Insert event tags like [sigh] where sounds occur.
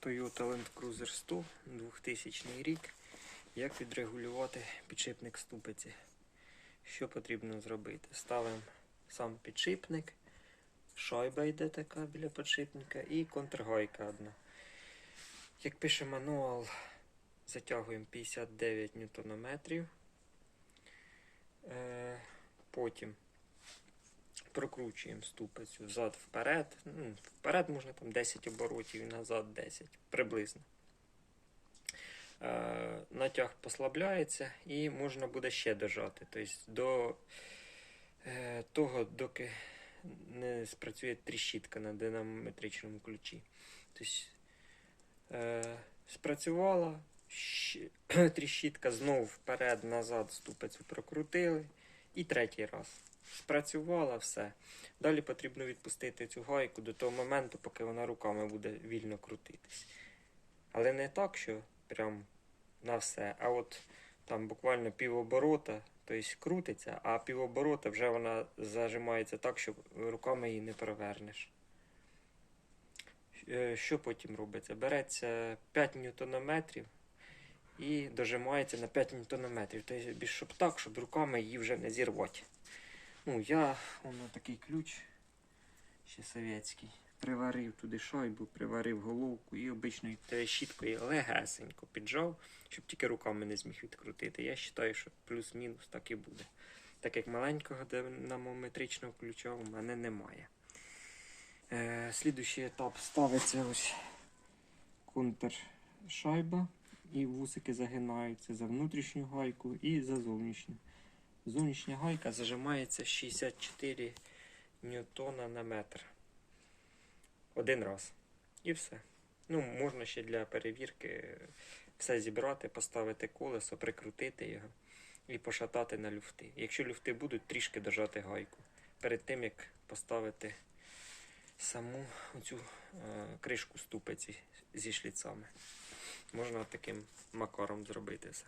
Toyota Land Cruiser 100, 2000 рік. Як відрегулювати підшипник ступиці? Що потрібно зробити? Ставимо сам підшипник, шайба йде така біля підшипника і контргайка одна. Як пише мануал, затягуємо 59 ньютонометрів. Е, потім прокручуємо ступицю взад вперед. Ну, вперед можна там 10 оборотів і назад 10 приблизно. Е, натяг послабляється і можна буде ще дожати. Тобто до е, того, доки не спрацює тріщітка на динамометричному ключі. Тобто, е, спрацювала, [clears throat] тріщітка знову вперед, назад ступицю прокрутили. І третій раз. Спрацювала все. Далі потрібно відпустити цю гайку до того моменту, поки вона руками буде вільно крутитись. Але не так, що прям на все. А от там буквально півоборота, тобто крутиться, а півоборота вже вона зажимається так, що руками її не провернеш. Е, Що потім робиться? Береться 5 ньютонометрів і дожимається на 5 ньютонометрів. Тобто, щоб так, щоб руками її вже не зірвати. Ну, я, воно такий ключ, ще совєтський. Приварив туди шайбу, приварив головку і обичною щіткою легесенько піджав, щоб тільки руками не зміг відкрутити. Я вважаю, що плюс-мінус так і буде. Так як маленького динамометричного ключа у мене немає. Е, слідуючий етап ставиться ось контршайба, і вусики загинаються за внутрішню гайку і за зовнішню. Зовнішня гайка зажимається 64 ньютона на метр. Один раз. І все. Ну, можна ще для перевірки все зібрати, поставити колесо, прикрутити його і пошатати на люфти. Якщо люфти будуть, трішки дожати гайку. Перед тим, як поставити саму оцю е, кришку ступиці зі шліцами. Можна таким макаром зробити все.